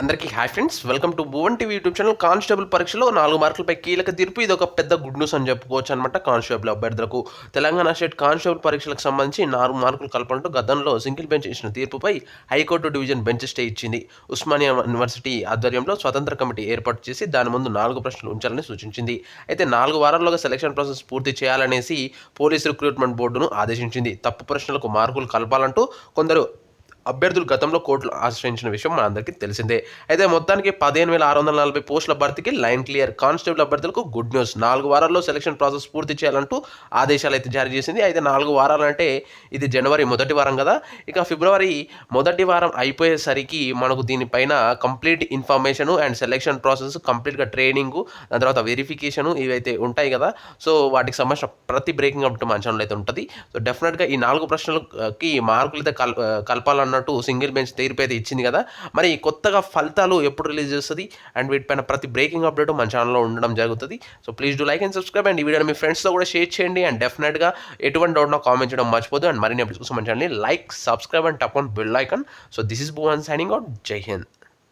అందరికీ hi friends welcome to Bhuvan TV YouTube channel. Constable పరీక్షలో నాలుగు మార్కులపై కీలక తీర్పు. ఇది ఒక పెద్ద గుడ్ న్యూస్ అని చెప్పుకోవచ్చు అనమాట కానిస్టేబుల్ అభ్యర్థులకు. తెలంగాణ స్టేట్ కానిస్టేబుల్ పరీక్షలకు సంబంధించి నాలుగు మార్కులు కలపడంతో గతంలో సింగిల్ బెంచ్ ఇచ్చిన తీర్పుపై high court division bench stay ఇచ్చింది. ఉస్మానియా యూనివర్సిటీ ఆధ్వర్యంలో స్వతంత్ర కమిటీ ఏర్పాటు చేసి దాని ముందు నాలుగు ప్రశ్నలు ఉంచాలని సూచించింది. అయితే నాలుగు వారాల్లోగా సెలక్షన్ ప్రాసెస్ పూర్తి చేయాలనేసి పోలీస్ రిక్రూట్మెంట్ బోర్డును ఆదేశించింది. తప్పు ప్రశ్నలకు మార్కులు కలపాలంటూ కొందరు అభ్యర్థులు గతంలో కోర్టులు ఆశ్రయించిన విషయం మనందరికీ తెలిసిందే. అయితే మొత్తానికి పదిహేను వేల ఆరు వందల నలభై పోస్టుల భర్తీకి లైన్ క్లియర్. కానిస్టేబుల్ అభ్యర్థులకు గుడ్ న్యూస్. నాలుగు వారాల్లో సెలక్షన్ ప్రాసెస్ పూర్తి చేయాలంటూ ఆదేశాలు అయితే జారీ చేసింది. అయితే నాలుగు వారాలంటే ఇది జనవరి మొదటి వారం కదా. ఇక ఫిబ్రవరి మొదటి వారం అయిపోయేసరికి మనకు దీనిపైన complete information and selection process కంప్లీట్గా ట్రైనింగ్ దాని తర్వాత వెరిఫికేషన్ ఇవైతే ఉంటాయి కదా. సో వాటికి సంబంధించిన ప్రతి బ్రేకింగ్ అప్ మన ఛానల్ అయితే ఉంటుంది. సో డెఫినెట్గా ఈ నాలుగు ప్రశ్నలకి మార్కులు అయితే కల్ అన్నట్టు సింగిల్ బెంచ్ తీర్పు అయితే ఇచ్చింది కదా. మరి కొత్తగా ఫలితాలు ఎప్పుడు రిలీజ్ చేస్తుంది? అండ్ వీటిపైన ప్రతి బ్రేకింగ్ అప్డేట్ మన ఛానల్లో ఉండడం జరుగుతుంది. So please do like and subscribe and ఈ వీడియోని మీ ఫ్రెండ్స్తో కూడా షేర్ చేయండి. అండ్ డెఫినెట్గా ఎటువంటి డౌట్ నా కామెంట్ చేయడం మర్చిపోదు అండ్ మరిన్ని అప్డేట్స్ కోసం మన ఛానల్ని like subscribe and tap on bell icon so this is Bhuvan signing out జై హింద్